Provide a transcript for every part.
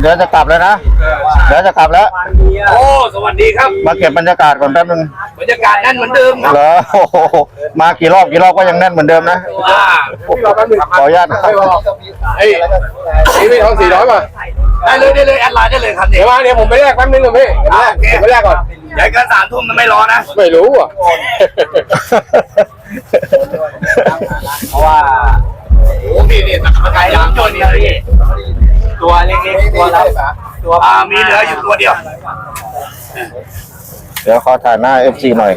เดี๋ยวจะกลับแล้วนะ เดี๋ยวจะกลับแล้ว โอ้ สวัสดีครับ มาเก็บบรรยากาศก่อนแป๊บนึงบรรยากาศแน่นเหมือนเดิมครับเหรอโอ้โหมากี่รอบกี่รอบก็ยังแน่นเหมือนเดิมนะ อ่าขออนุญาตนะครับเฮ้ยนี่ไม่ทองสี่ร้อยป่ะได้เลยได้เลยแอดไลน์ได้เลยครับเดี๋ยวมาเดี๋ยวผมไปแลกแป๊บนึงก่อนพี่อ่าโอเคผมไปแลกก่อนใหญ่เกินสามทุ่มมันไม่รอนะ ไม่รู้อะเพราะว่าโอ้พี่นี่ตักมาไกลยางตัวเดียวพี่ ตัวเล็กๆตัวละตัวอ่ามีเหลืออยู่ตัวเดียวเดี๋ยวขอถ่ายหน้าเอฟซีหน่อย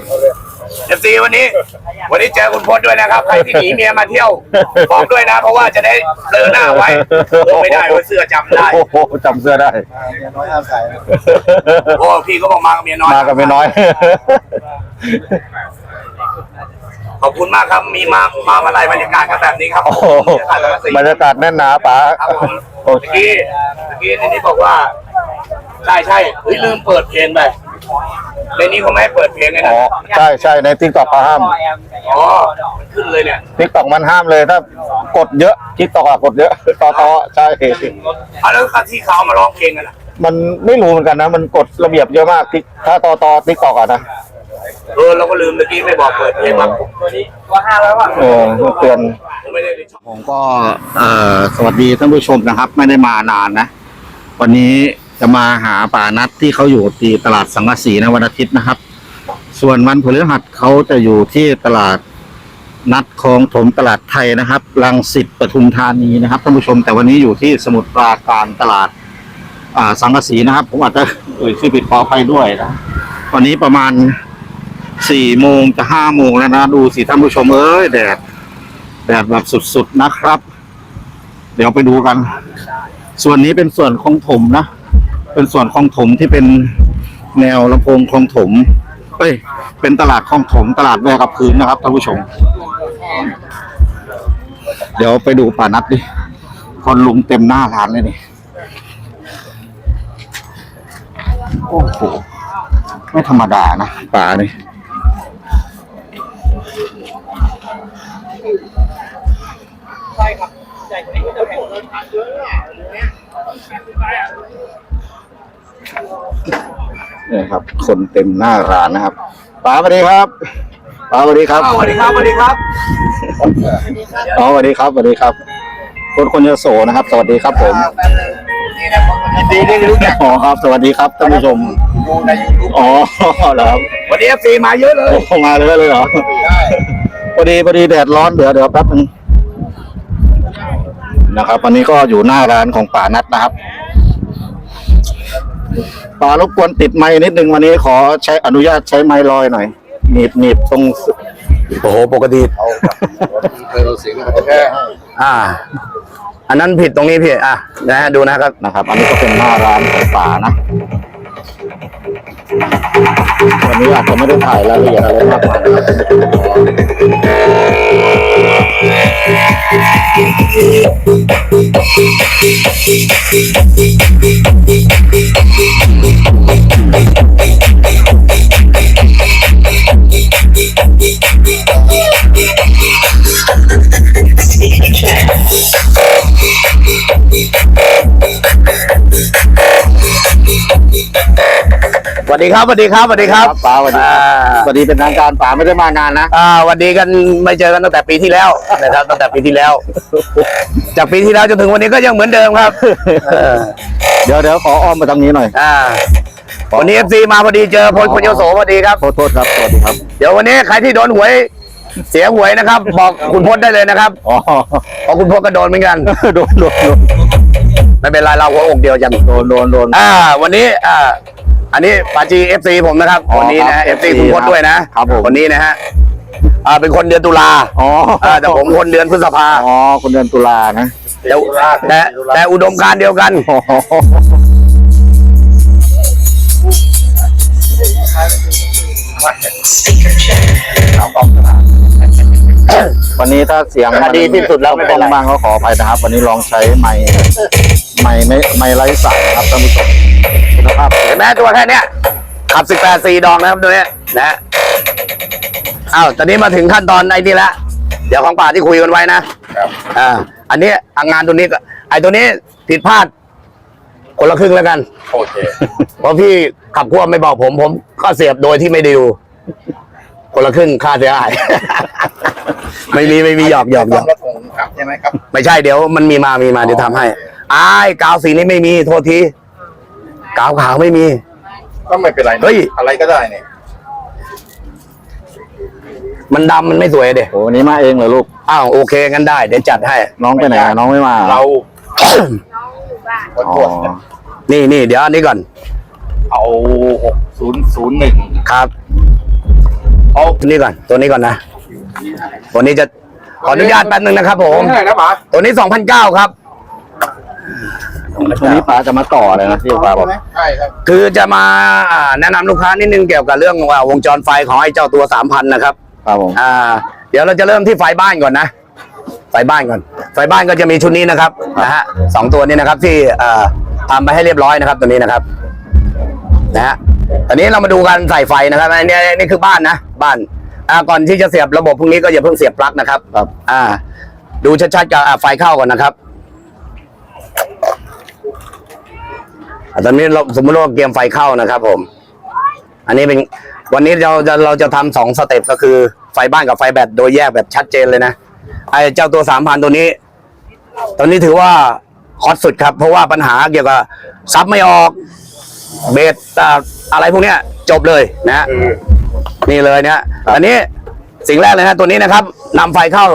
เอฟซีวันนี้ วันนี้เจอคุณพลด้วยนะครับใครที่หนีเมียมาเที่ยวบอกด้วยนะ เพราะว่าจะได้เบลอหน้าไว้เบลอไม่ได้ว่าเสื้อจำได้โอ้โหจำเสื้อได้โอ้พี่ก็บอกมากับเมียน้อยมากันไม่น้อย ขอบคุณมากครับ มีมา มาเมื่อไหร่บรรยากาศกันแบบนี้ครับโอ้โหบรรยากาศแน่นหนาป๋าครับผมโอ้เมื่อกี้เมื่อกี้ในนี้บอกว่า ใช่ใช่เฮ้ยลืมเปิดเพลงไปในนี้เขาไม่ให้เปิดเพลงเลยอ๋นะ อใช่ใช่ในทิกตอกเขาห้ามอ๋อมันขึ้นเลยเนี่ยทิกตอกมันห้ามเลยถ้ากดเยอะทิกตอกอะกดเยอะต่อต่อใช่ เอาแล้วที่เขาเอามาร้องเพลงกันล่ะมันไม่รู้เหมือนกันนะ มันกฎระเบียบเยอะมากทิกถ้าต่อต่อทิกตอกอะนะ เออเราก็ลืมเมื่อกี้ไม่บอกเปิดเพลงมาตัวนี้ตัวห้าแล้วป่ะเออเตือนไม่ได้ผมก็เอ่อสวัสดีท่านผู้ชมนะครับ ไม่ได้มานานนะ วันนี้จะมาหาป่านัดที่เขาอยู่ที่ตลาดสังกะสีนะวันอาทิตย์นะครับ ส่วนวันพฤหัสเขาจะอยู่ที่ตลาดนัดคลองถมตลาดไทยนะครับรังสิตปทุมธานีนะครับท่านผู้ชม แต่วันนี้อยู่ที่สมุทรปราการตลาดอ่าสังกะสีนะครับ ผมอาจจะเอ่ยชื่อผิดขออภัยด้วยนะวันนี้ประมาณ สี่โมงจะห้าโมงแล้วนะ ดูสิท่านผู้ชมเอ้ยแดด แดดแบบสุดๆนะครับ เดี๋ยวไปดูกัน ส่วนนี้เป็นส่วนของถมนะ เป็นส่วนของถมที่เป็นแนวลำโพงคลองถม เอ้ย เป็นตลาดคลองถม ตลาดแวกับพื้นนะครับท่านผู้ชม เดี๋ยวไปดูป่านัดดิคนลุงเต็มหน้าร้านเลยนี่ โอ้โห ไม่ธรรมดานะป่านี่ เนี่ยครับ คนเต็มหน้าร้านนะครับป๋าสวัสดีครับป๋าสวัสดีครับสวัสดีครับสวัสดีครับอ๋อสวัสดีครับสวัสดีครับคนคนยโสนะครับ สวัสดีครับผมยินดีที่ได้รู้จักอ๋อครับ สวัสดีครับท่านผู้ชมดูในยูทูบอ๋อเหรอครับวันนี้เอฟซีมาเยอะเลยโอ้มาเลยเลยเหรอพอดีพอดีแดดร้อนเดี๋ยวเดี๋ยวแป๊บนึง นะครับวันนี้ก็อยู่หน้าร้านของป่านัดนะครับป่ารบกวนติดไม้นิดนึงวันนี้ขอใช้อนุญาตใช้ไม้ลอยหน่อยหนีบหนีบตรงโอ้โหปกติเราเสียงมันจะแค่อ่า อันนั้นผิดตรงนี้พี่อะนะฮะดูนะครับนะครับ อันนี้ก็เป็นหน้าร้านของป่านะ วันนี้อาจจะไม่ได้ถ่ายรายละเอียดอะไรมากมาย สวัสดีครับสวัสดีครับสวัสดีครับป่าสวัสดีครับอ่าสวัสดีเป็นทางการป่าไม่ได้มานานนะอ่าสวัสดีกันไม่เจอกันตั้งแต่ปีที่แล้วนะครับตั้งแต่ปีที่แล้ว จากปีที่แล้วจนถึงวันนี้ก็ยังเหมือนเดิมครับเออเดี๋ยวเดี๋ยวขออ้อมมาทางนี้หน่อยอ่าวันนี้เอฟซีมาพอดีเจอพลคนโยโสพอดีครับขอโทษครับสวัสดีครับเดี๋ยววันนี้ใครที่โดนหวยเสียหวยนะครับ บอกคุณพจน์ได้เลยนะครับอ๋อเพราะคุณพจน์ก็โดนเหมือนกันโดนโดนโดน ไม่เป็นไรเราหัวอกเดียวกันโดนโดนโดน อ่า วันนี้อ่าอันนี้ปาจีเอฟซีผมนะครับอ๋อวันนี้ครันะบเอฟซีคุณพจน์ด้วยนะครับผม วันนี้นะฮะอ่าเป็นคนเดือนตุลาอ๋ออ่าแต่ผมคนเดือนพฤษภาอ๋อคนเดือนตุลานะแต่แต่แต่อุดมการณ์เดียวกันอ๋อวันนี้ถ้าเสียงมันดีที่สุดแล้วไม่เป็นไรต้องบ้างก็ขออภัยนะครับ วันนี้ลองใช้ไม้ ไม้ไม่ไม้ไร้สายนะครับท่านผู้ชมคุณภาพเห็นไหมตัวแค่เนี้ยขับ 18 4 ดอกนะครับตัวเนี้ยนะอ้าวตอนนี้มาถึงขั้นตอนไอ้นี่ละเดี๋ยวของป่าที่คุยกันไว้นะอ่าอันนี้อะงานตัวนี้ก็ไอ้ตัวนี้ผิดพลาด คนละครึ่งแล้วกัน โอเค เพราะพี่ขับขั้วไม่บอกผม ผมก็เสียบโดยที่ไม่ไดดูคนละครึ่งค่าเสียหาย ไม่มีไม่มีหยอกหยอกหยอกรถผมครับใช่ไหมครับ ไม่ใช่เดี๋ยวมันมีมามีมาเดี๋ยวทำให้อ้ายกาวสีนี้ไม่มี โทษทีกาวขาวไม่มี ก็ไม่เป็นไรนะเฮ้ย อะไรก็ได้เนี่ยมันดำมันไม่สวยเด็โอ้วันนี้มาเองเหรอลูก อ้าวโอเคงั้นได้เดี๋ยวจัดให้ น้องไปไหนอะน้องไม่มาเราอ๋คนอปวดนี่นี่เดี๋ยวอันนี้ก่อนเอาหกศูนย์ศูนย์หนึ่งครับเอาตัวนี้ก่อน ตัวนี้ก่อนนะตัวนี้จะขออนุญาตแป๊บนึงนะครับ ผมเท่าไหร่นะป๋าตัวนี้ สองพันเก้าครับวันนี้ป้าจะมาต่อเลยนะที่ป้าบอก ใช่ครับ คือจะมาอ่าแนะนำลูกค้านิดนึงเกี่ยวกับเรื่องว่าวงจรไฟของไอ้เจ้าตัวสามพันนะครับ ครับผม อ่า เดี๋ยวเราจะเริ่มที่ไฟบ้านก่อนนะ ไฟบ้านก่อน ไฟบ้านก็จะมีชุดนี้นะครับนะฮะสองตัวนี้นะครับที่เอ่อทำไปให้เรียบร้อยนะครับตัวนี้นะครับนะฮะตอนนี้เรามาดูการใส่ไฟนะครับอันนี้นี่คือบ้านนะบ้านอ่าก่อนที่จะเสียบระบบพวกนี้ก็อย่าเพิ่งเสียบปลั๊กนะครับครับ อ่า ดูชัดๆกับอ่าไฟเข้าก่อนนะครับอ่า ตอนนี้เราสมมติว่าเกมไฟเข้านะครับ ผม อันนี้เป็นวันนี้เราจะเราจะทำสองสเต็ปก็คือไฟบ้านกับไฟแบตโดยแยกแบบชัดเจนเลยนะไอ้เจ้าตัวสามพันตัวนี้ ตอนนี้ถือว่าฮอตสุดครับ เพราะว่าปัญหาเกี่ยวกับซับไม่ออก เบสออะไรพวกเนี้ย จบเลยนะนี่เลยเนะฮะอันนี้สิ่งแรกเลยนะตัวนี้นะครับนำไฟเข้า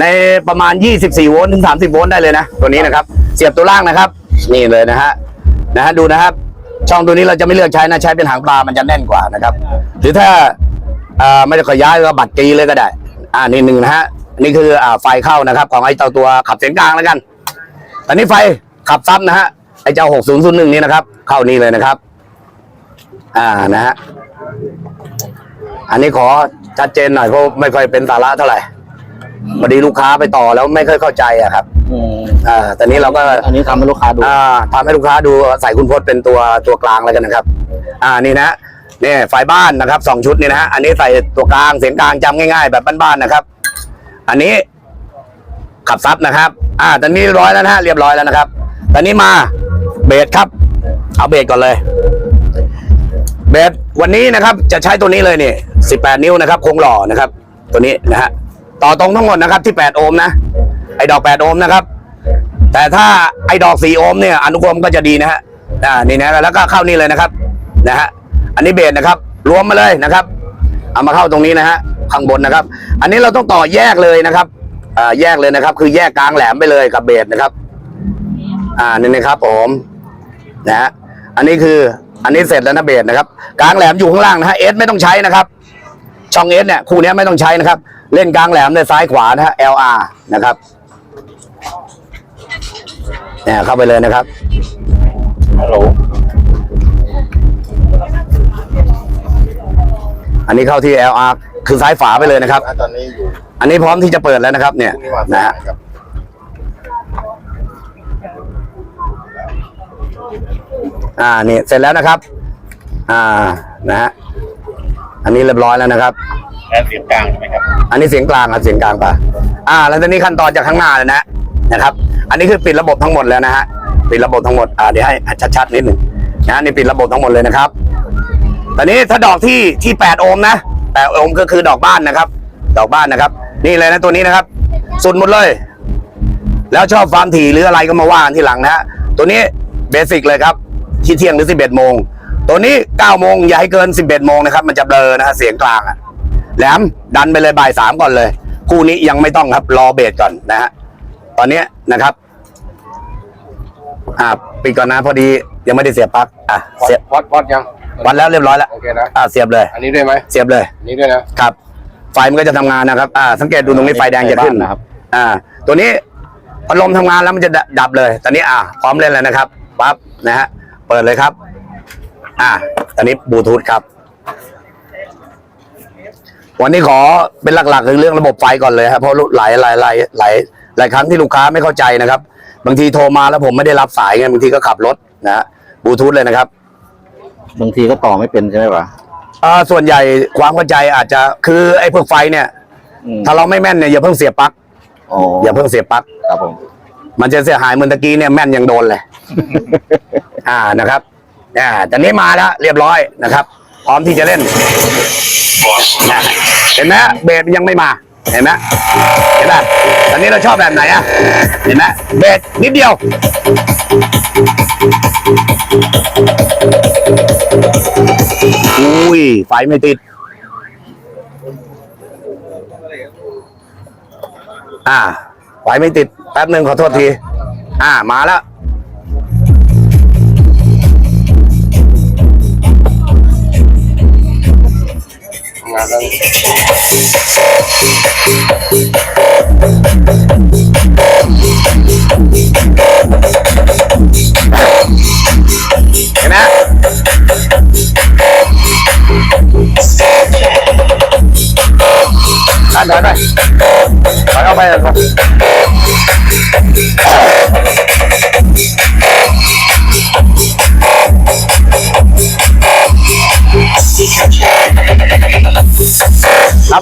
ในประมาณ 24 โวลต์ถึง 30 โวลต์ได้เลยนะ ตัวนี้นะครับ เสียบตัวล่างนะครับ นี่เลยนะฮะ นะฮะดูนะครับ ช่องตัวนี้เราจะไม่เลือกใช้นะใช้เป็นหางปลามันจะแน่นกว่านะครับ หรือถ้าไม่ได้ขอย้ายก็บัตรกีเลยก็ได้ อ่านี่หนึ่งนะฮะนี่คืออ่าไฟเข้านะครับ ของไอ้เจ้าตัวขับเสียงกลางแล้วกันอันนี้ไฟขับซับนะฮะไอ้เจ้า6001นี้นะครับ เข้านี่เลยนะครับ อ่านะฮะอันนี้ขอชัดเจนหน่อยเพราะไม่ค่อยเป็นสาระเท่าไหร่พอดีลูกค้าไปต่อแล้วไม่ค่อยเข้าใจอะครับ อืมอ่าแต่นี้เราก็อันนี้ทำให้ลูกค้าดูอ่าทำให้ลูกค้าดูใส่คุณพจน์เป็นตัวตัวกลางแล้วกันนะครับ อ่านี่นะนี่ไฟบ้านนะครับสองชุดนี่นะฮะอันนี้ใส่ตัวกลางเสียงกลางจำง่าย ๆ แบบบ้านๆนะครับ อันนี้ขับซับนะครับ อ่า ตอนนี้เรียบร้อยแล้วนะฮะเรียบร้อยแล้วนะครับ ตอนนี้มาเบสครับ เอาเบสก่อนเลยเบสวันนี้นะครับ จะใช้ตัวนี้เลยนี่18นิ้วนะครับโครงหล่อนะครับ ตัวนี้นะฮะต่อตรงทั้งหมดนะครับที่8โอห์มนะไอ้ดอก8โอห์มนะครับ แต่ถ้าไอ้ดอก4โอมเนี่ยอนุกรมก็จะดีนะฮะอ่านี่นะแล้วก็เข้านี่เลยนะครับนะฮะอันนี้เบสนะครับ รวมมาเลยนะครับ เอามาเข้าตรงนี้นะฮะข้างบนนะครับ อันนี้เราต้องต่อแยกเลยนะครับอ่าแยกเลยนะครับ คือแยกกลางแหลมไปเลยกับเบสนะครับ อ่านี่นะครับผมนะฮะอันนี้คืออันนี้เสร็จแล้วนะเบสนะครับ กลางแหลมอยู่ข้างล่างนะฮะเอสไม่ต้องใช้นะครับ ช่องเอสเนี่ยคู่นี้ไม่ต้องใช้นะครับ เล่นกลางแหลมในซ้ายขวานะฮะ LR นะครับ เนี่ยเข้าไปเลยนะครับฮัลโหลอันนี้เข้าที่ LR คือซ้ายฝาไปเลยนะครับ ตอนนี้อยู่อันนี้พร้อมที่จะเปิดแล้วนะครับ เนี่ยพรุ่งนี้มานะฮะครับอ่านี่เสร็จแล้วนะครับ อ่านะฮะอันนี้เรียบร้อยแล้วนะครับ แอนเสียงกลางใช่ไหมครับ อันนี้เสียงกลางครับเสียงกลางปะอ่า แล้วตอนนี้ขั้นตอนจากข้างหน้าเลยนะ นะครับ อันนี้คือปิดระบบทั้งหมดแล้วนะฮะปิดระบบทั้งหมดอ่าเดี๋ยวให้ชัดๆนิดหนึ่งนะนี่ปิดระบบทั้งหมดเลยนะครับตอนนี้ถ้าดอกที่ที่แปดโอห์มนะแปดโอห์มก็คือดอกบ้านนะครับ ดอกบ้านนะครับ นี่เลยนะตัวนี้นะครับ สุดหมดเลย แล้วชอบความถี่หรืออะไรก็มาว่ากันทีหลังนะฮะตัวนี้เบสิกเลยครับที่เที่ยงหรือ11โมงตัวนี้9โมงอย่าให้เกิน11โมงนะครับ มันจะเบลอนะฮะเสียงกลางอะแหลมดันไปเลยบ่ายสามก่อนเลย คู่นี้ยังไม่ต้องครับรอเบสก่อนนะฮะ ตอนนี้นะครับ อ่าปิดก่อนนะพอดียังไม่ได้เสียบปลั๊กอะวัดเสียบวัดวัดยังวันแล้วเรียบร้อยแล้วโอเคนะ อ่าเสียบเลย อันนี้ด้วยไหมเสียบเลย อันนี้ด้วยนะ ครับ ไฟมันก็จะทำงานนะครับ อ่า สังเกตดูตรงนี้ไฟแดงจะขึ้นนะครับ อ่า ตัวนี้พัดลมทำงานแล้วมันจะดับเลย ตอนนี้อ่าพร้อมเล่นแล้วนะครับปั๊บนะฮะเปิดเลยครับ อ่าตอนนี้บลูทูธครับ วันนี้ขอเป็นหลักๆคือเรื่องระบบไฟก่อนเลยครับเพราะหลายหลายหลายหลาย หลายครั้งที่ลูกค้าไม่เข้าใจนะครับ บางทีโทรมาแล้วผมไม่ได้รับสายไงบางทีก็ขับรถนะฮะบลูทูธเลยนะครับบางทีก็ต่อไม่เป็นใช่ไหมวะอ่าส่วนใหญ่ความเข้าใจอาจจะคือไอ้พวกไฟเนี่ย อืมถ้าเราไม่แม่นเนี่ยอย่าเพิ่งเสียบปลั๊กอ๋ออย่าเพิ่งเสียบปลั๊กครับผม มันจะเสียหายเหมือนตะกี้เนี่ยแม่นยังโดนเลย อ่านะครับอ่าตอนนี้มาแล้วเรียบร้อยนะครับ พร้อมที่จะเล่นอะเห็นไหมเบสยังไม่มา เห็นไหมเห็นไหมตอนนี้เราชอบแบบไหนอะเห็นไหมเบสนิดเดียวอุ้ยไฟไม่ติด อ่าไฟไม่ติดแป๊บหนึ่งขอโทษที อ่ามาแล้ว เห็นไหม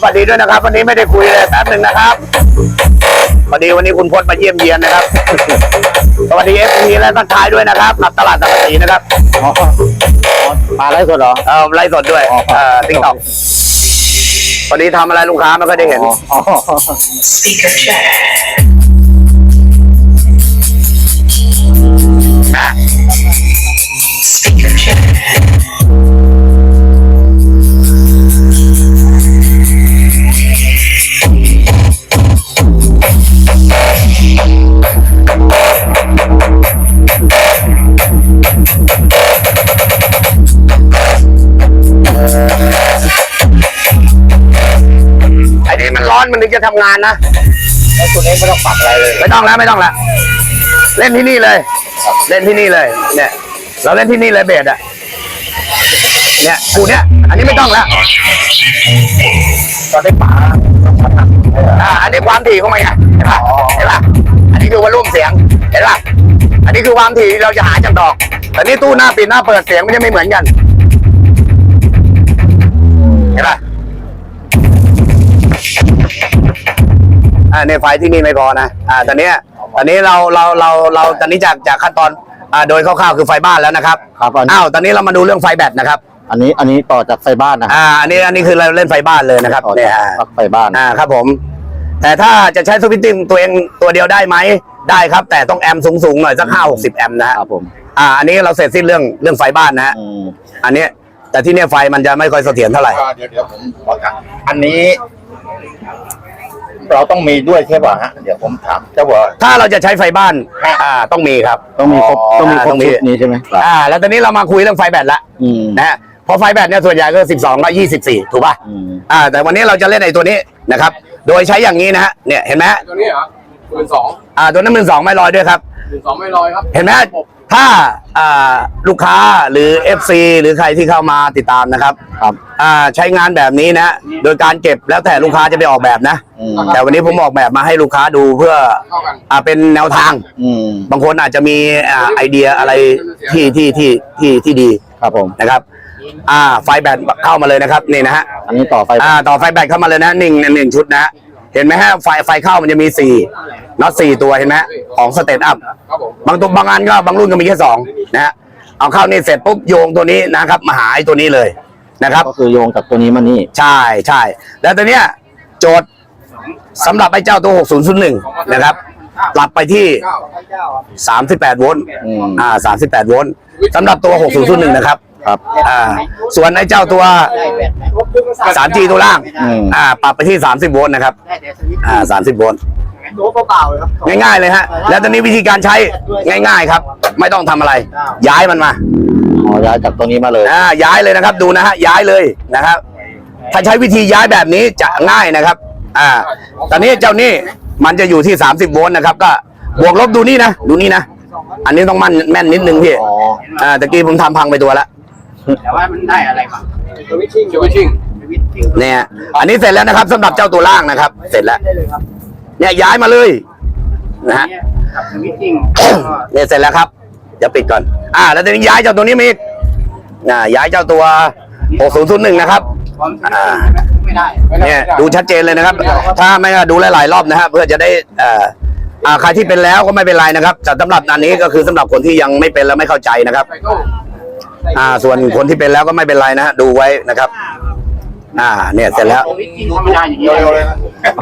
สวัสดีด้วยนะครับ วันนี้ไม่ได้คุยเลยแป๊บหนึ่งนะครับพอดีวันนี้คุณพจน์มาเยี่ยมเยียนนะครับ สวัสดีเอฟซีและทักทายด้วยนะครับรับตลาดสังกะสีนะครับมาไลฟ์สดเหรอเออไลฟ์สดด้วยอ๋อเออติ๊กต็อกวันนี้ทำอะไรลูกค้าไม่ค่อยได้เห็น จะทำงานนะแล้วตัวนี้ไม่ต้องปรับอะไรเลยไม่ต้องแล้วไม่ต้องแล้วเล่นที่นี่เลย เล่นที่นี่เลย เนี่ย เราเล่นที่นี่เลยเบสอะเนี่ยกูเนี่ย อันนี้ไม่ต้องแล้วตอนได้ป่าอ่าอันนี้ความถี่ของมันไงเห็นป่ะเห็นป่ะอันนี้คือวอลลุ่มเสียงเห็นป่ะอันนี้คือความถี่ที่เราจะหาจากดอก แต่นี่ตู้หน้าปิดหน้าเปิดเสียงมันจะไม่เหมือนกันเห็นป่ะ อ่าในไฟที่นี่ไม่พอนะอ่าตอนเนี้ยตอนนี้เราเราเราเราตอนนี้จากจากขั้นตอนอ่าโดยคร่าวๆคือไฟบ้านแล้วนะครับครับอันนี้อ้าวตอนนี้เรามาดูเรื่องไฟแบตนะครับอันนี้อันนี้ต่อจากไฟบ้านนะอ่าอันนี้อันนี้คือเราเล่นไฟบ้านเลยนะครับต่อเนี่ยจากอ่าปลั๊กไฟบ้าน อ่าครับผม แต่ถ้าจะใช้สวิตติ้งตัวเองตัวเดียวได้ไหมได้ครับ แต่ต้องแอมป์สูงๆหน่อยสักห้าหกสิบแอมป์นะฮะครับผม อ่า อันนี้เราเสร็จสิ้นเรื่องเรื่องไฟบ้านนะฮะอืมอันนี้แต่ที่เนี่ยไฟมันจะไม่ค่อยเสถียรเท่าไหร่เดี๋ยวเดี๋ยวผมขอถามอันนี้ เราต้องมีด้วยใช่ป่ะฮะเดี๋ยวผมถามเจ้าว่า ถ้าเราจะใช้ไฟบ้านอ่าต้องมีครับ ต้องมีครบอ๋อต้องมีครบต้องมีชุดนี้ใช่ไหมครับอ่า แล้วตอนนี้เรามาคุยเรื่องไฟแบตละอืมนะฮะเพราะไฟแบตเนี่ยส่วนใหญ่ก็สิบสองกับยี่สิบสี่ถูกป่ะอืมอ่า แต่วันนี้เราจะเล่นไอ้ตัวนี้นะครับ โดยใช้อย่างนี้นะฮะเนี่ยเห็นไหมฮะตัวนี้เหรอ หมื่นสองอ่าตัวนั้นมือสองไม่ลอยด้วยครับหมื่นสองไม่ลอยครับเห็นไหมถ้าอ่าลูกค้าหรือ FC หรือใครที่เข้ามาติดตามนะครับครับอ่าใช้งานแบบนี้นะโดยการเก็บแล้วแต่ลูกค้าจะไปออกแบบนะ อืม แต่วันนี้ผมออกแบบมาให้ลูกค้าดูเพื่อเข้ากันอ่าเป็นแนวทาง อืม บางคนอาจจะมีอ่าไอเดียอะไรที่ที่ที่ที่ที่ดีครับผม นะครับ อ่าไฟแบตเข้ามาเลยนะครับนี่นะฮะ อันนี้ต่อไฟอ่าต่อไฟแบตเข้ามาเลยนะหนึ่งหนึ่งชุดนะฮะ เห็นไหมฮะไฟไฟเข้ามันจะมีสี่น็อตสี่ตัวเห็นไหมฮะของสเตตอัพครับผมบางตัวบางอันก็บางรุ่นก็มีแค่สองนะฮะเอาเข้านี่เสร็จปุ๊บโยงตัวนี้นะครับมาหาไอ้ตัวนี้เลยนะครับ ก็คือโยงจากตัวนี้มานี่ใช่ใช่แล้วตัวเนี้ยโจทย์สำหรับไอ้เจ้าตัว 6001 นะครับปรับไปที่เก้า38 โวลต์อืมอ่า 38 โวลต์สำหรับตัว 6001 นะครับ ครับอ่าส่วนไอ้เจ้าตัว 3G ตัวล่างอืม อ่าปรับไปที่ 30 โวลต์นะครับอ่า30 โวลต์ตัวเปล่าๆเลยครับ ง่ายๆเลยฮะแล้วตอนนี้วิธีการใช้ง่าย ๆ ครับ ไม่ต้องทำอะไร ย้ายมันมา อ๋อย้ายจากตัวนี้มาเลย อ่าย้ายเลยนะครับดูนะฮะย้ายเลยนะครับ ถ้าใช้วิธีย้ายแบบนี้จะง่ายนะครับ อ่า ตอนนี้เจ้านี่มันจะอยู่ที่ 30 โวลต์นะครับ ก็บวกลบดูนี่นะ ดูนี่นะ อันนี้ต้องมั่นแม่นนิดนึงพี่อ๋อ อ่าตะกี้ผมทำพังไปตัวละ แต่ว่ามันได้อะไรมาสวิตชิ่งสวิตชิ่งเนี่ย อันนี้เสร็จแล้วนะครับสำหรับเจ้าตัวล่างนะครับ เสร็จแล้ว ได้เลยครับเนี่ยย้ายมาเลยนะฮะเนี่ยกับสวิตชิ่งเนี่ยเสร็จแล้วครับเดี๋ยวปิดก่อน อ่า แล้วตอนนี้ย้ายเจ้าตัวนี้มาอีกอ่าย้ายเจ้าตัว 6001 นะครับความสวิตชิ่งใช่ไหมไม่ได้ไม่ได้เนี่ยดูชัดเจนเลยนะครับ ถ้าไม่ก็ดูหลายๆรอบนะฮะเพื่อจะได้เอ่ออ่าใครที่เป็นแล้วก็ไม่เป็นไรนะครับแต่สำหรับอันนี้ก็คือสำหรับคนที่ยังไม่เป็นและไม่เข้าใจนะครับ อ่า ส่วนคนที่เป็นแล้วก็ไม่เป็นไรนะฮะดูไว้นะครับ อ่า เนี่ยเสร็จแล้ว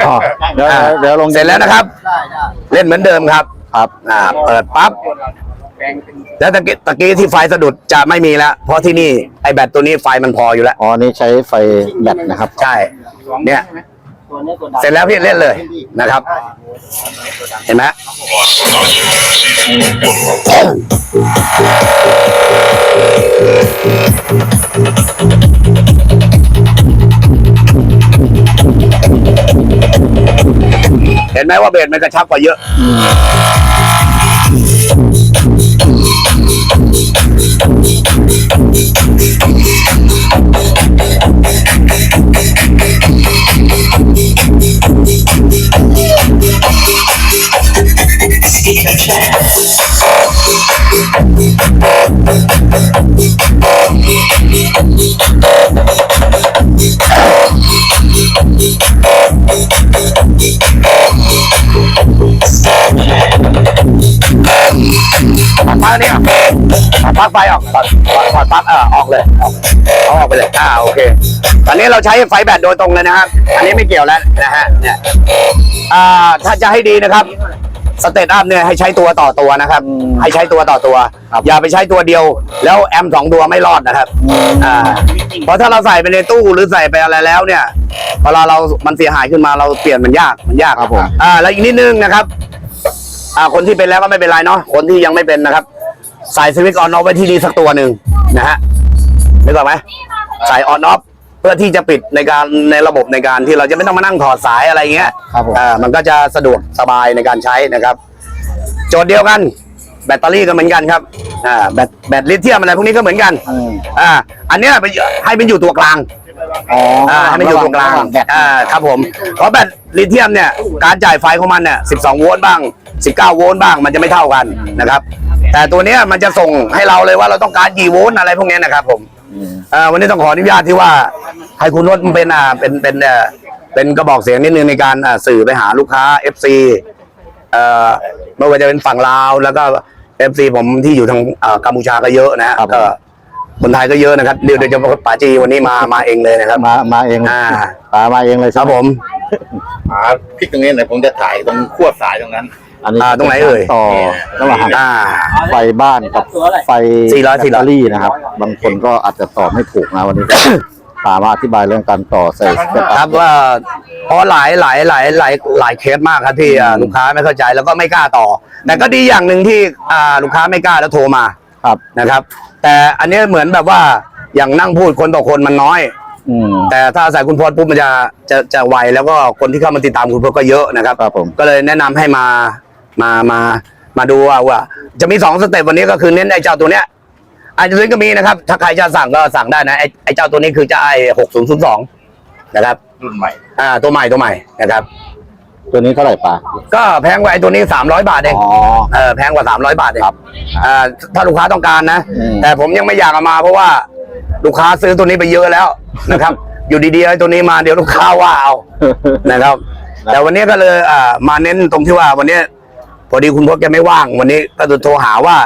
อ๋อเดี๋ยวเดี๋ยวลงเสร็จแล้วนะครับเล่นเหมือนเดิมครับ ครับอ่า เปิดปั๊บแล้วตะกี้ตะกี้ที่ไฟสะดุดจะไม่มีแล้ว เพราะที่นี่ไอแบตตัวนี้ไฟมันพออยู่แล้ว อ๋อนี่ใช้ไฟแบตนะครับ ใช่เนี่ย เสร็จแล้วพี่เล่นเลยนะครับ เห็นไหมเห็นไหมว่าเบสมันกระชับกว่าเยอะ ปักนี่ยปัดปลั๊กไฟออกปัดปัดปัดปลั๊กเออออกเลยเอาออกไปเลยอ่าโอเค ตอนนี้เราใช้ไฟแบตโดยตรงเลยนะครับ อันนี้ไม่เกี่ยวแล้วนะฮะเนี่ยอ่าถ้าจะให้ดีนะครับ สเตตอัพเนี่ยให้ใช้ตัวต่อตัวนะครับ ให้ใช้ตัวต่อตัว อย่าไปใช้ตัวเดียว แล้วแอมสองตัวไม่รอดนะครับอ่าเพราะถ้าเราใส่ไปในตู้หรือใส่ไปอะไรแล้วเนี่ยเวลาเรา มันเสียหายขึ้นมาเราเปลี่ยนมันยากมันยากครับผมอ่าแล้วอีกนิดนึงนะครับอ่าคนที่เป็นแล้วก็ไม่เป็นไรเนาะคนที่ยังไม่เป็นนะครับใส่สวิตช์ออนออฟไว้ที่นี่สักตัวหนึ่งนะฮะนึกออกไหมใส่ออนออฟเพื่อที่จะปิดในการในระบบในการที่เราจะไม่ต้องมานั่งถอดสายอะไรเงี้ยครับผม อ่ามันก็จะสะดวกสบายในการใช้นะครับ โจทย์เดียวกัน แบตเตอรี่ก็เหมือนกันครับอ่าแบตแบตลิเธียมอะไรพวกนี้ก็เหมือนกันอืม อ่าอันเนี้ยไปให้มันอยู่ตัวกลาง อ๋ออ่าให้มันอยู่ตรงกลาง ระหว่แบตอ่า ครับผม เพราะแบตลิเธียมเนี่ย การจ่ายไฟของมันเนี่ย 12 โวลต์บ้าง 19 โวลต์บ้าง มันจะไม่เท่ากันนะครับ แต่ตัวเนี้ยมันจะส่งให้เราเลยว่าเราต้องการกี่โวลต์อะไรพวกเนี้ยนะครับผม อืมเอ่อวันนี้ต้องขออนุญาตที่ว่าให้คุณรถเป็นอ่าเป็นเป็นเอ่อเป็นกระบอกเสียงนิดนึงในการอ่าสื่อไปหาลูกค้า FC เอ่อไม่ว่าจะเป็นฝั่งลาว แล้วก็ FC ผมที่อยู่ทางอ่ากัมพูชาก็เยอะนะฮะครับผม ก็คนไทยก็เยอะนะครับเดี๋ยวเดี๋ยวจะป๋าจีวันนี้มามาเองเลยนะครับ มามาเองอ่าปามาเองเลยคใช่รับไหมผม หาพลิกตรงนี้หน่อยผมจะถ่ายตรงขั้วสายตรงนั้น อันนี้อ่าตรงไหนเอ่ย ต่อระหว่างอ่า ไฟบ้านกับไฟสี่ร้อยแบตเตอรี่นะครับ บางคนก็อาจจะตอบไม่ถูกนะวันนี้ปามาอธิบายเรื่องการต่อใส่สเตตคอัรัพบว่าเพราะหลายหลายหลายหลายหลายเคสมากครับที่อ่าลูกค้าไม่เข้าใจแล้วก็ไม่กล้าต่อ แต่ก็ดีอย่างหนึ่งที่อ่าลูกค้าไม่กล้าแล้วโทรมาครับ นะครับ แต่อันนี้เหมือนแบบว่าอย่างนั่งพูดคนต่อคนมันน้อย อืม แต่ถ้าใส่คุณพจน์ปุ๊บมันจะจะจะไวแล้วก็คนที่เข้ามาติดตามคุณพจน์ก็เยอะนะครับ ครับผม ก็เลยแนะนำให้มา มามามาดูว่าว่า จะมีสองสเต็ปวันนี้ก็คือเน้นไอ้เจ้าตัวเนี้ยอาจจะซื้อก็มีนะครับ ถ้าใครจะสั่งก็สั่งได้นะไอ้ไอ้เจ้าตัวนี้คือจะไอ้หกศูนย์ศูนย์สองนะครับรุ่นใหม่ อ่า ตัวใหม่ตัวใหม่นะครับ ตัวนี้เท่าไหร่ปาก็แพงกว่าไอ้ตัวนี้สามร้อยบาทเอง อ๋อ เออแพงกว่าสามร้อยบาทเองครับอ่าถ้าลูกค้าต้องการนะ อืม แต่ผมยังไม่อยากเอามาเพราะว่าลูกค้าซื้อตัวนี้ไปเยอะแล้วนะครับ อยู่ดีๆไอ้ตัวนี้มาเดี๋ยวลูกค้าว่าเอานะครับ แต่วันนี้ก็เลยอ่ามาเน้นตรงที่ว่าวันนี้ พอดีคุณพจน์แกไม่ว่างวันนี้ก็จะโทรหาว่า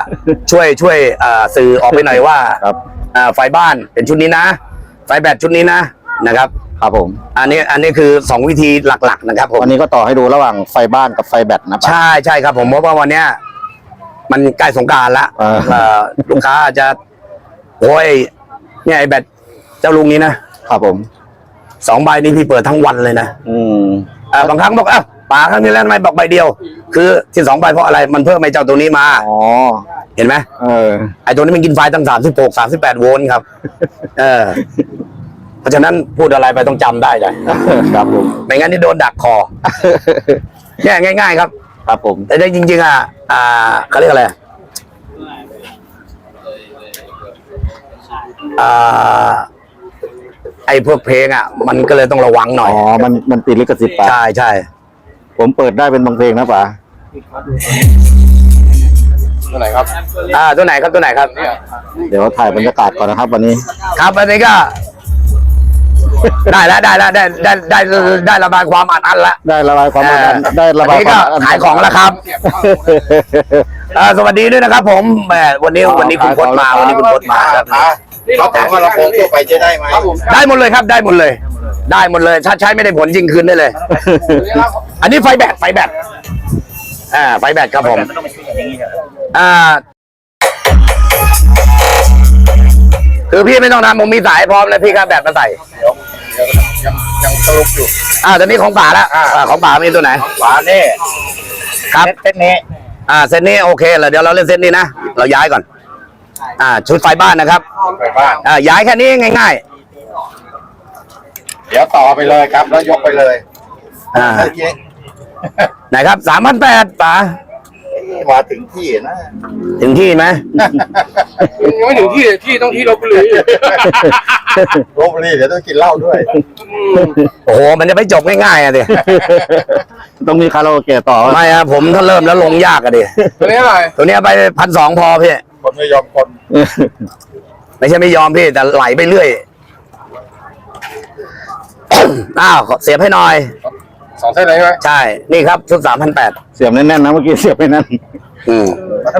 ช่วยช่วยอ่าสื่อออกไปหน่อยว่าครับ อ่าไฟบ้านเป็นชุดนี้นะ ไฟแบตชุดนี้นะนะครับ ครับผมอันนี้อันนี้คือสองวิธีหลักๆนะครับผม วันนี้ก็ต่อให้ดูระหว่างไฟบ้านกับไฟแบตนะปาใช่ใช่ครับผมเพราะว่าวันเนี้ยมันใกล้สงกรารละเออเอ่อลูกค้าอาจจะโอ้ยเนี่ยไอ้แบตเจ้าลุงนี้นะครับผม สองใบนี้พี่เปิดทั้งวันเลยนะอืม อ่าบางครั้งบอกอ้าว ป่าครั้งนี้แล้วทำไมบอกใบเดียว คือที่สองใบเพราะอะไรมันเพิ่มไอ้เจ้าตัวนี้มา อ๋อ เห็นไหมเออ ไอ้ตัวนี้มันกินไฟตั้งสามสิบหกสามสิบแปดโวลต์ครับ เออ เพราะฉะนั้นพูดอะไรไปต้องจำได้เลยครับผม ไม่งั้นนี่โดนดักคอเนี่ยง่าย ๆ ครับ ครับผม แต่จริง ๆ อะ อ่าเขาเรียกอะไรอ่าไอ้พวกเพลงอะ มันก็เลยต้องระวังหน่อ๋อยอมัน มันติดลิขสิทธิ์ปะใช่ใช่ ผมเปิดได้เป็นบางเพลงนะป๋าตัวไหนครับ อ่า ตัวไหนครับตัวไหนครับ เดี๋ยวถ่ายบรรยากาศก่อนนะครับ วันนี้ ครับอันนี้ก็ ได้แล้วได้แล้วได้ได้ได้ได้ได้ระบายความอัดอั้นแล้วได้ระบายความอัดอั้นเออได้ระบายอันนี้คก็วามอัดอั้นขายของแล้วครับเอ่อสวัสดีด้วยนะครับ ผมแหมวันนี้วันนี้คุณพจน์มาวันนี้คุณพจน์มาครับเขาถามว่าลำโพงทั่วไปใช้ได้ไหมได้หมดเลยครับได้หมดเลย ได้หมดเลย ถ้าใช้ไม่ได้ผลจริงคืนได้เลย อันนี้ไฟแบตไฟแบตอ่าไฟแบตครับผมมันต้องเป็นชุดอย่างนี้เหรออ่าคือพี่ไม่ต้องทำผมมีสายพร้อมเลยพี่ครับแบตมาใส่ยังยังสรุปอยู่อ่าตอนนี้ของป่าแล้วอ่าของป่ามีตัวไหนฝานี่ครับ เส้นนี้อ่าเซตนี้โอเคแล้วเดี๋ยวเราเล่นเซตนี้นะ เราย้ายก่อน อ่า ชุดไฟบ้านนะครับ ไปบ้าน อ่าย้ายแค่นี้ง่าย เดี๋ยวต่อไปเลยครับ แล้วยกไปเลยๆอ่าเมื่อกี้ไหนครับสามพันแปดป่ามาถึงที่นะ ถึงที่ไหม ยังไม่ถึงที่เลยที่ต้องที่ลบบุรีลบบุรีเดี๋ยวต้องกินเหล้าด้วย โอ้โห มันจะไม่จบง่ายๆอะดิต้องมีคาราโอเกะต่อ ไม่อะผมถ้าเริ่มแล้วลงยากอะดิ ตัวนี้อะไรตัวเนี้ยไปพันสองพอพี่คนไม่ยอมคน ไม่ใช่ไม่ยอมพี่ แต่ไหลไปเรื่อย อ้าวขอเสียบให้หน่อย สองเส้นเลยใช่ไหมใช่ นี่ครับชุดสามพันแปดเสียบแน่นๆนะเมื่อกี้เสียบไม่แน่น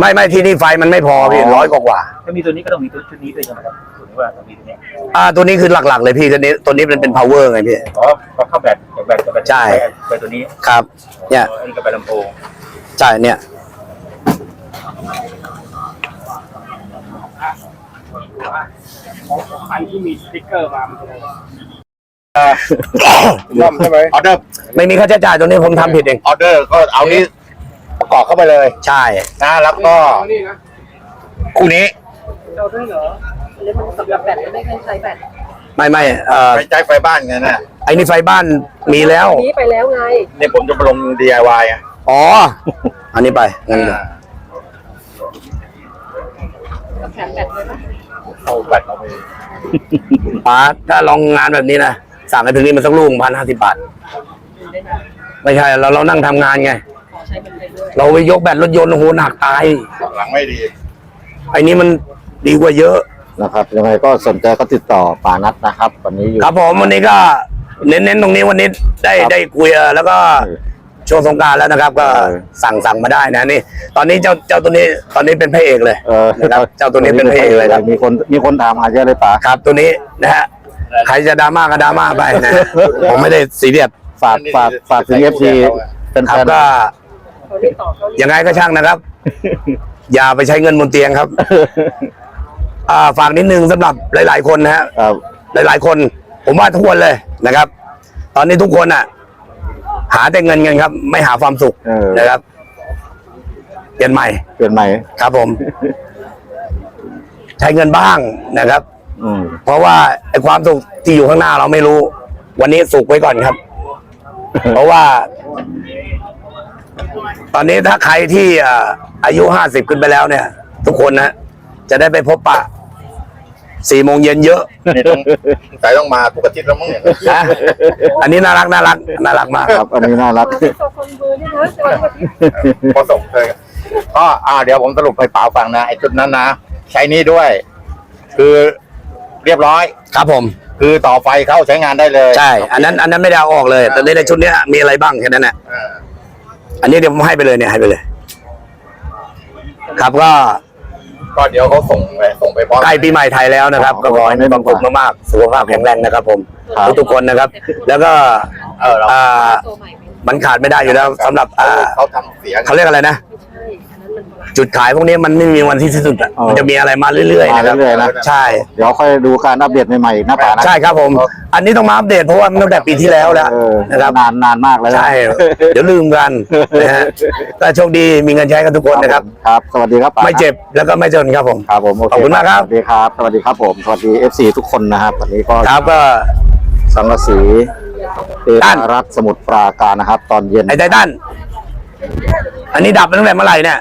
ไม่ไม่ที่นี่ไฟมันไม่พอพี่ร้อยกว่ากว่าถ้ามีตัวนี้ก็ต้องมีตัวชุดนี้ด้วยใช่ไหมครับตัวนี้ว่าต้องมีตัวนี้อ่า ตัวนี้คือหลักๆ เลยพี่ตัวนี้ตัวนี้เป็นเป็น power ไงพี่ อ๋อเขาเข้าแบตแบตกับแบตใช่ ไปตัวนี้ครับ เนี่ยอันนี้ก็ไปลำโพงใช่เนี่ยอันที่มีสติ๊กเกอร์มามันจะ ย่อมใช่ไหมออเดอร์ไม่มีค่าใช้จ่ายตัวนี้ผมทำผิดเอง ออเดอร์ก็เอานี้ประกอบเข้าไปเลยใช่ นะแล้วก็นี่นะคู่นี้เราด้วยเหรอเรียกมันสำหรับแบตไม่เคยใช้แบตไม่ไม่เอ่อไปใช้ไฟบ้านไงนะไอ้นี่ไฟบ้านมีแล้วนี้ไปแล้วไงนี่ผมจะไปลง DIY อะอ๋อ อันนี้ไปงั้นเดี๋ยวแถมแบตเลยปะเอาแบตเอาไปป้าถ้าลองงานแบบนี้นะ สั่งให้ถึงนี่มันสักลูกพันห้าสิบบาทได้นะไม่ใช่เราเรานั่งทำงานไงขอใช้มันไปด้วยเราไปยกแบตรถยนต์โอ้โหหนักตาย หลังไม่ดี ไอ้นี้มันดีกว่าเยอะนะครับยังไงก็สนใจก็ติดต่อป่านัดนะครับ วันนี้อยู่ครับผมวันนี้ก็เน้นๆตรงนี้วันนี้ได้ครับได้คุยเออแล้วก็ช่วงสงกรารแล้วนะครับ ก็เออสั่งสั่งมาได้นะนี่ ตอนนี้เจ้าเจ้าตัวนี้ตอนนี้เป็นพระเอกเลยเออนะครับเจ้าตัวนี้เป็นพระเอกเลยครับมีคนมีคนถามหาเยอะเลยป่าครับ ตัวนี้นะฮะ ใครจะดราม่าก็ดราม่าไปนะผมไม่ได้ซีเรียสฝากฝากฝากถึงเอฟซีเป็นครับแฟนก็เขาได้ต่อเขายังไงก็ช่างนะครับ อย่าไปใช้เงินบนเตียงครับ อ่าฝากนิดนึงสำหรับหลาย ๆ คนนะฮะ ครับ หลาย ๆ คน ผมว่าทุกคนเลยนะครับ ตอนนี้ทุกคนอะ หาแต่เงินกันครับ ไม่หาความสุขเออ นะครับเปลี่ยนใหม่เปลี่ยนใหม่ ครับผม ใช้เงินบ้างนะครับ อืมเพราะว่าไอ้ความสุขที่อยู่ข้างหน้าเราไม่รู้ วันนี้สุขไว้ก่อนครับ เพราะว่า ตอนนี้ถ้าใครที่เอ่ออายุห้าสิบขึ้นไปแล้วเนี่ย ทุกคนนะจะได้ไปพบปะสี่โมงเย็นเยอะนี่ต้องสายต้องมาทุกอาทิตย์แล้วมั้งเนี่ยนะอันนี้น่ารักน่ารักน่ารักมากครับอันนี้น่ารักมาที่โซคนเบอร์นี่นะจะวันอาทิตย์พอส่งเลยก็อ่าเดี๋ยวผมสรุปให้ป๋าฟังนะไอ้จุดนั้นนะใช้นี่ด้วย คือ เรียบร้อย ครับผม คือต่อไฟเข้าใช้งานได้เลยใช่ อันนั้นอันนั้นไม่ได้เอาออกเลยแต่ในในชุดเนี้ยมีอะไรบ้างแค่นั้นแหละอ่าอันนี้เดี๋ยวผมให้ไปเลยเนี่ยให้ไปเลย ครับก็ก็เดี๋ยวเขาส่งไปส่งไปพร้อม ใกล้ปีใหม่ไทยแล้วนะครับ ก็ขอให้มีความสุขมากๆสุขภาพแข็งแรงนะครับ ผมครับ ทุกๆคนนะครับ แล้วก็เออเราอ่าตัวใหม่ไม่มันขาดไม่ได้อยู่แล้วสำหรับอ่าเขาทำเสียงเขาเรียกอะไรนะใช่อันนั้นมัน จุดขายพวกนี้มันไม่มีวันที่สิ้นสุดอะเออมันจะมีอะไรมาเรื่อยๆมานะครับเรื่อยๆนะ ใช่เดี๋ยวค่อยดูการอัปเดตใหม่ๆอีกนะป่านะ ใช่ครับผมอันนี้ต้องมาอัปเดตเพราะว่ามันตั้งแต่ปีที่แล้วแล้วเออนะครับนานนานมากแล้วนะใช่เดี๋ยวลืมกันนะฮะก็โชคดีมีเงินใช้กันทุกคนนะครับครับ สวัสดีครับป่าไม่เจ็บแล้วก็ไม่จนครับผม ครับผมโอเคขอบคุณมากครับ สวัสดีครับ สวัสดีครับผม สวัสดีเอฟซีทุกคนนะครับวันนี้ก็ ครับก็ สังกะสีเตด้าน ชารัฐสมุทรปราการนะครับ ตอนเย็นไอ้ไททันอันนี้ดับตั้งแต่เมื่อไหร่เนี่ย